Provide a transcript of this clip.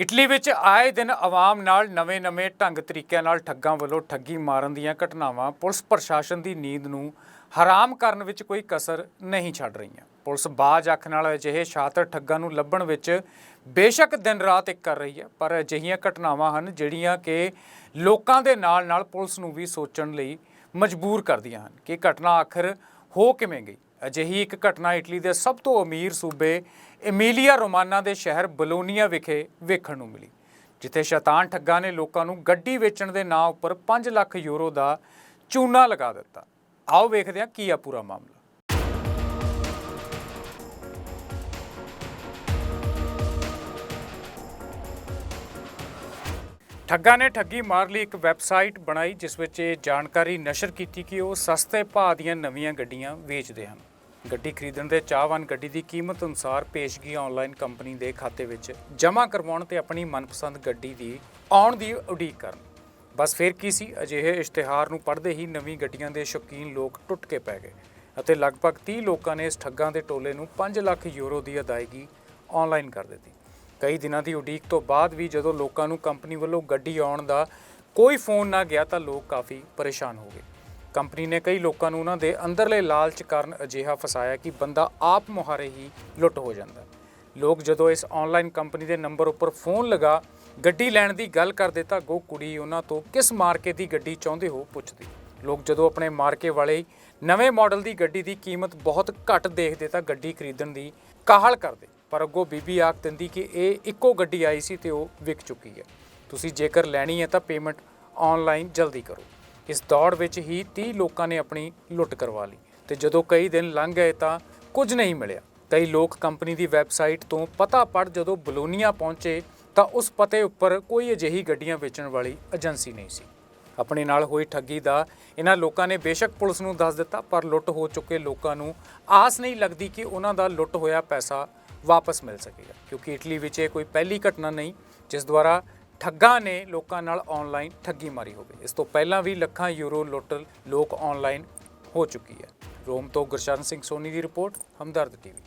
Italy ਵਿੱਚ ਆਏ ਦਿਨ ਆਵਾਮ ਨਾਲ ਨਵੇਂ-ਨਵੇਂ ਢੰਗ ਤਰੀਕਿਆਂ ਨਾਲ ਠੱਗਾਂ ਵੱਲੋਂ ਠੱਗੀ ਮਾਰਨ ਦੀਆਂ ਘਟਨਾਵਾਂ ਪੁਲਿਸ ਪ੍ਰਸ਼ਾਸਨ ਦੀ ਨੀਂਦ ਨੂੰ ਹਰਾਮ ਕਰਨ ਵਿੱਚ ਕੋਈ ਕਸਰ ਨਹੀਂ ਛੱਡ ਰਹੀਆਂ। ਪੁਲਿਸ ਬਾਜ ਅੱਖ ਨਾਲ ਅਜਿਹੇ ਸ਼ਾਤਰ ਠੱਗਾਂ ਨੂੰ ਲੱਭਣ ਵਿੱਚ ਬੇਸ਼ੱਕ ਦਿਨ ਰਾਤ ਇੱਕ ਕਰ ਰਹੀ ਹੈ, ਪਰ ਅਜਿਹੀਆਂ ਘਟਨਾਵਾਂ ਹਨ ਜਿਹੜੀਆਂ ਕਿ ਲੋਕਾਂ ਦੇ ਨਾਲ-ਨਾਲ ਪੁਲਿਸ ਨੂੰ ਵੀ ਸੋਚਣ ਲਈ ਮਜਬੂਰ ਕਰਦੀਆਂ ਹਨ ਕਿ ਘਟਨਾ ਆਖਰ ਹੋ ਕਿਵੇਂ ਗਈ। ਅਜਿਹੀ ਇੱਕ ਘਟਨਾ ਇਟਲੀ ਦੇ ਸਭ ਤੋਂ ਅਮੀਰ ਸੂਬੇ ਇਮੀਲੀਆ ਰੋਮਾਨਾ ਦੇ ਸ਼ਹਿਰ ਬਲੋਨੀਆ ਵਿਖੇ ਵੇਖਣ ਨੂੰ ਮਿਲੀ, ਜਿੱਥੇ ਸ਼ੈਤਾਨ ਠੱਗਾਂ ਨੇ ਲੋਕਾਂ ਨੂੰ ਗੱਡੀ ਵੇਚਣ ਦੇ ਨਾਂ ਉੱਪਰ 5 ਲੱਖ ਯੂਰੋ ਦਾ ਚੂਨਾ ਲਗਾ ਦਿੱਤਾ। ਆਓ ਵੇਖਦੇ ਹਾਂ ਕੀ ਆ ਪੂਰਾ ਮਾਮਲਾ। ਠੱਗਾਂ ਨੇ ਠੱਗੀ ਮਾਰ ਲਈ ਇੱਕ ਵੈਬਸਾਈਟ ਬਣਾਈ, ਜਿਸ ਵਿੱਚ ਇਹ ਜਾਣਕਾਰੀ ਨਸ਼ਰ ਕੀਤੀ ਕਿ ਉਹ ਸਸਤੇ ਭਾਅ ਦੀਆਂ ਨਵੀਆਂ ਗੱਡੀਆਂ ਵੇਚਦੇ ਹਨ। ਗੱਡੀ ਖਰੀਦਣ ਦੇ ਚਾਹਵਾਨ ਗੱਡੀ ਦੀ ਕੀਮਤ ਅਨੁਸਾਰ ਪੇਸ਼ਗੀ ਆਨਲਾਈਨ ਕੰਪਨੀ ਦੇ ਖਾਤੇ ਵਿੱਚ ਜਮ੍ਹਾਂ ਕਰਵਾਉਣ ਤੇ ਆਪਣੀ ਮਨਪਸੰਦ ਗੱਡੀ ਦੀ ਆਉਣ ਦੀ ਉਡੀਕ ਕਰਨ। ਬਸ ਫਿਰ ਕੀ ਸੀ, ਅਜਿਹੇ ਇਸ਼ਤਿਹਾਰ ਨੂੰ ਪੜ੍ਹਦੇ ਹੀ ਨਵੀਂ ਗੱਡੀਆਂ ਦੇ ਸ਼ੌਕੀਨ ਲੋਕ ਟੁੱਟ ਕੇ ਪੈ ਗਏ ਅਤੇ ਲਗਭਗ 30 ਲੋਕਾਂ ਨੇ ਇਸ ਠੱਗਾਂ ਦੇ ਟੋਲੇ ਨੂੰ 5 ਲੱਖ ਯੂਰੋ ਦੀ ਅਦਾਇਗੀ ਆਨਲਾਈਨ ਕਰ ਦਿੱਤੀ। ਕਈ ਦਿਨਾਂ ਦੀ ਉਡੀਕ ਤੋਂ ਬਾਅਦ ਵੀ ਜਦੋਂ ਲੋਕਾਂ ਨੂੰ ਕੰਪਨੀ ਵੱਲੋਂ ਗੱਡੀ ਆਉਣ ਦਾ ਕੋਈ ਫੋਨ ਨਾ ਗਿਆ ਤਾਂ ਲੋਕ ਕਾਫੀ ਪਰੇਸ਼ਾਨ ਹੋ ਗਏ। ਕੰਪਨੀ ਨੇ ਕਈ ਲੋਕਾਂ ਨੂੰ ਉਹਨਾਂ ਦੇ ਅੰਦਰਲੇ ਲਾਲਚ ਕਾਰਨ ਅਜਿਹਾ ਫਸਾਇਆ ਕਿ ਬੰਦਾ ਆਪ ਮੁਹਾਰੇ ਹੀ ਲੁੱਟ ਹੋ ਜਾਂਦਾ। ਲੋਕ ਜਦੋਂ ਇਸ ਆਨਲਾਈਨ ਕੰਪਨੀ ਦੇ ਨੰਬਰ ਉੱਪਰ ਫੋਨ ਲਗਾ ਗੱਡੀ ਲੈਣ ਦੀ ਗੱਲ ਕਰਦੇ ਤਾਂ ਗੋ ਕੁੜੀ ਉਹਨਾਂ ਤੋਂ ਕਿਸ ਮਾਰਕੇ ਦੀ ਗੱਡੀ ਚਾਹੁੰਦੇ ਹੋ ਪੁੱਛਦੀ। ਲੋਕ ਜਦੋਂ ਆਪਣੇ ਮਾਰਕੇ ਵਾਲੇ ਨਵੇਂ ਮਾਡਲ ਦੀ ਗੱਡੀ ਦੀ ਕੀਮਤ ਬਹੁਤ ਘੱਟ ਦੇਖਦੇ ਤਾਂ ਗੱਡੀ ਖਰੀਦਣ ਦੀ ਕਾਹਲ ਕਰਦੇ। ਪਰ ਅੱਗੋਂ ਬੀਬੀ ਆਖ ਦਿੰਦੀ ਕਿ ਇਹ ਇੱਕੋ ਗੱਡੀ ਆਈ ਸੀ ਤੇ ਉਹ ਵਿਕ ਚੁੱਕੀ ਹੈ। ਤੁਸੀਂ ਜੇਕਰ ਲੈਣੀ ਹੈ ਤਾਂ ਪੇਮੈਂਟ ਆਨਲਾਈਨ ਜਲਦੀ ਕਰੋ। ਇਸ ਦੌੜ ਵਿੱਚ ਹੀ 30 ਲੋਕਾਂ ਨੇ ਆਪਣੀ ਲੁੱਟ ਕਰਵਾ ਲਈ ਤੇ ਜਦੋਂ ਕਈ ਦਿਨ ਲੰਘ ਗਏ ਤਾਂ ਕੁਝ ਨਹੀਂ ਮਿਲਿਆ। ਕਈ ਲੋਕ ਕੰਪਨੀ ਦੀ ਵੈਬਸਾਈਟ ਤੋਂ ਪਤਾ ਪੜ ਜਦੋਂ ਬਲੋਨੀਆ ਪਹੁੰਚੇ ਤਾਂ ਉਸ ਪਤੇ ਉੱਪਰ ਕੋਈ ਅਜਿਹੀ ਗੱਡੀਆਂ ਵੇਚਣ ਵਾਲੀ ਏਜੰਸੀ ਨਹੀਂ ਸੀ। ਆਪਣੇ ਨਾਲ ਹੋਈ ਠੱਗੀ ਦਾ ਇਹਨਾਂ ਲੋਕਾਂ ਨੇ ਬੇਸ਼ੱਕ ਪੁਲਿਸ ਨੂੰ ਦੱਸ ਦਿੱਤਾ, ਪਰ ਲੁੱਟ ਹੋ ਚੁੱਕੇ ਲੋਕਾਂ ਨੂੰ ਆਸ ਨਹੀਂ ਲੱਗਦੀ ਕਿ ਉਹਨਾਂ ਦਾ ਲੁੱਟ ਹੋਇਆ ਪੈਸਾ ਵਾਪਸ ਮਿਲ ਸਕੇਗਾ, ਕਿਉਂਕਿ ਇਟਲੀ ਵਿੱਚ ਇਹ ਕੋਈ ਪਹਿਲੀ ਘਟਨਾ ਨਹੀਂ, ਜਿਸ ਦੁਆਰਾ ਠੱਗਾਂ ਨੇ ਲੋਕਾਂ ਨਾਲ ਆਨਲਾਈਨ ਠੱਗੀ ਮਾਰੀ ਹੋਵੇ। ਇਸ ਤੋਂ ਪਹਿਲਾਂ ਵੀ ਲੱਖਾਂ ਯੂਰੋ ਲੁੱਟ ਲੋਕ ਆਨਲਾਈਨ ਹੋ ਚੁੱਕੀ ਹੈ। ਰੋਮ ਤੋਂ ਗੁਰਸ਼ਰਨ ਸਿੰਘ ਸੋਨੀ ਦੀ ਰਿਪੋਰਟ, ਹਮਦਰਦ ਟੀਵੀ।